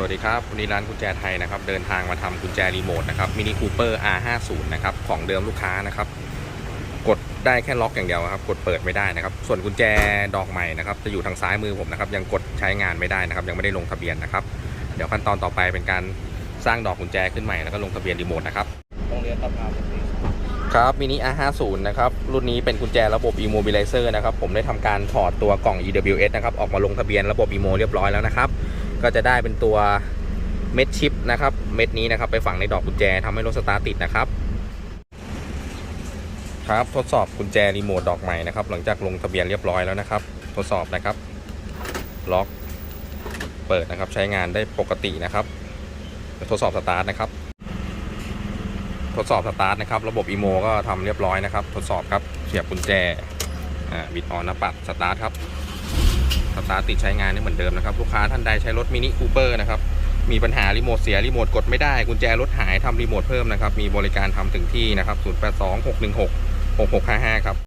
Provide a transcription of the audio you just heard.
สวัสดีครับ วันนี้ร้านกุญแจไทยนะครับ เดินทางมาทำกุญแจรีโมทนะครับมินิคูเปอร์ R50 นะครับ ของเดิมลูกค้านะครับ กดได้แค่ล็อกอย่างเดียวครับ กดเปิดไม่ได้นะครับ ส่วนกุญแจดอกใหม่นะครับ จะอยู่ทางซ้ายมือผมนะครับ ยังกดใช้งานไม่ได้นะครับ ยังไม่ได้ลงทะเบียนนะครับ เดี๋ยวขั้นตอนต่อไปเป็นการสร้างดอกกุญแจขึ้นใหม่แล้วก็ลงทะเบียนรีโมทนะครับโรงเรียนตะพานบุรีครับมินิ R50 นะครับ รุ่นนี้เป็นกุญแจระบบ Immobilizer นะครับ ผมได้ทำการถอดตัวกล่อง EWS นะครับ ออกมาลงทะเบียนระบบ Imo เรียบร้อยแล้วนะครับ ก็จะได้เป็นตัวเม็ดชิปนะครับ เม็ดนี้นะครับไปฝังในดอกกุญแจทำให้รถสตาร์ทติดนะครับ ครับทดสอบกุญแจรีโมทดอกใหม่นะครับ หลังจากลงทะเบียนเรียบร้อยแล้วนะครับ ทดสอบนะครับ ล็อก เปิดนะครับ ใช้งานได้ปกตินะครับ ทดสอบสตาร์ทนะครับ ทดสอบสตาร์ทนะครับ ระบบอีโมก็ทำเรียบร้อยนะครับ ทดสอบครับ เสียบกุญแจ อ่า บิดออนนะปัดสตาร์ทครับ สตาร์ติดใช้งานได้เหมือนเดิมนะครับ ลูกค้าท่านใดใช้รถมินิคูเปอร์นะครับ มีปัญหารีโมทเสียรีโมทกดไม่ได้ กุญแจรถหายทำรีโมทเพิ่มนะครับ มีบริการทำถึงที่นะครับ 0826166655 ครับ